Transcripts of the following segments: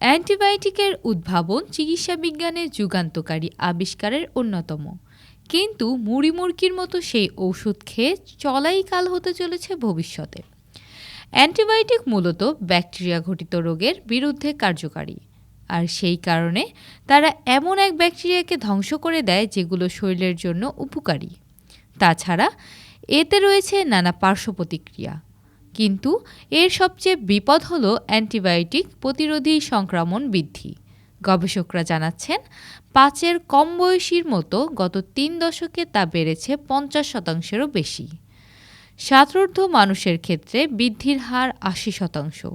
অ্যান্টিবায়োটিকের উদ্ভাবন চিকিৎসা বিজ্ঞানের যুগান্তকারী আবিষ্কারের অন্যতম। কিন্তু মুড়ি মুরগির মতো সেই ওষুধ খেয়ে চলাই কাল হতে চলেছে ভবিষ্যতে। অ্যান্টিবায়োটিক মূলত ব্যাকটেরিয়া ঘটিত রোগের বিরুদ্ধে কার্যকারী। আর সেই কারণে তারা এমন এক ব্যাকটেরিয়াকে ধ্বংস করে দেয় যেগুলো শরীরের জন্য উপকারী। তাছাড়া এতে রয়েছে নানা পার্শ্ব প্রতিক্রিয়া। কিন্তু এর সবচেয়ে বিপদ হলো অ্যান্টিবায়োটিক প্রতিরোধী সংক্রমণ বৃদ্ধি। গবেষকরা জানাচ্ছেন, পাঁচের কম বয়সীর মতো গত তিন দশকে তা বেড়েছে পঞ্চাশ শতাংশেরও বেশি। সাতরূর্ধ মানুষের ক্ষেত্রে বৃদ্ধির হার আশি শতাংশ।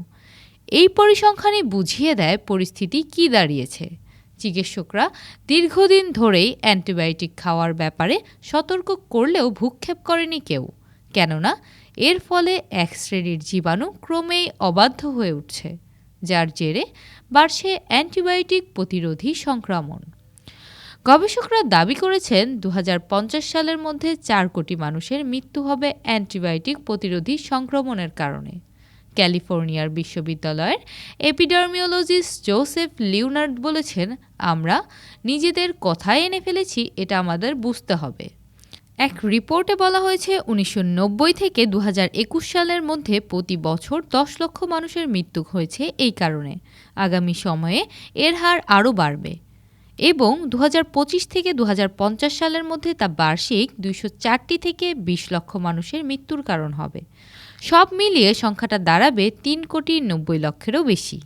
এই পরিসংখ্যানই বুঝিয়ে দেয় পরিস্থিতি কি দাঁড়িয়েছে। চিকিৎসকরা দীর্ঘদিন ধরেই অ্যান্টিবায়োটিক খাওয়ার ব্যাপারে সতর্ক করলেও ভূক্ষেপ করেনি কেউ। কেননা এর ফলে এক শ্রেণির জীবাণু ক্রমেই অবাধ্য হয়ে উঠছে, যার জেরে বাড়ছে অ্যান্টিবায়োটিক প্রতিরোধী সংক্রমণ। গবেষকরা দাবি করেছেন দু হাজার পঞ্চাশ সালের মধ্যে চার কোটি মানুষের মৃত্যু হবে অ্যান্টিবায়োটিক প্রতিরোধী সংক্রমণের কারণে। ক্যালিফোর্নিয়ার বিশ্ববিদ্যালয়ের এপিডার্মিওলজিস্ট জোসেফ লিওনার্ড বলেছেন, আমরা নিজেদের কথায় এনে ফেলেছি, এটা আমাদের বুঝতে হবে। এক রিপোর্টে বলা হয়েছে, উনিশশো নব্বই থেকে দু হাজার একুশ সালের মধ্যে প্রতি বছর 10 লক্ষ মানুষের মৃত্যু হয়েছে এই কারণে। আগামী সময়ে এর হার আরও বাড়বে। এবং দু হাজার পঁচিশ থেকে দু হাজার পঞ্চাশ সালের মধ্যে তা বার্ষিক দুইশো চারটি থেকে ২০ লক্ষ মানুষের মৃত্যুর কারণ হবে। সব মিলিয়ে সংখ্যাটা দাঁড়াবে তিন কোটি নব্বই লক্ষেরও বেশি।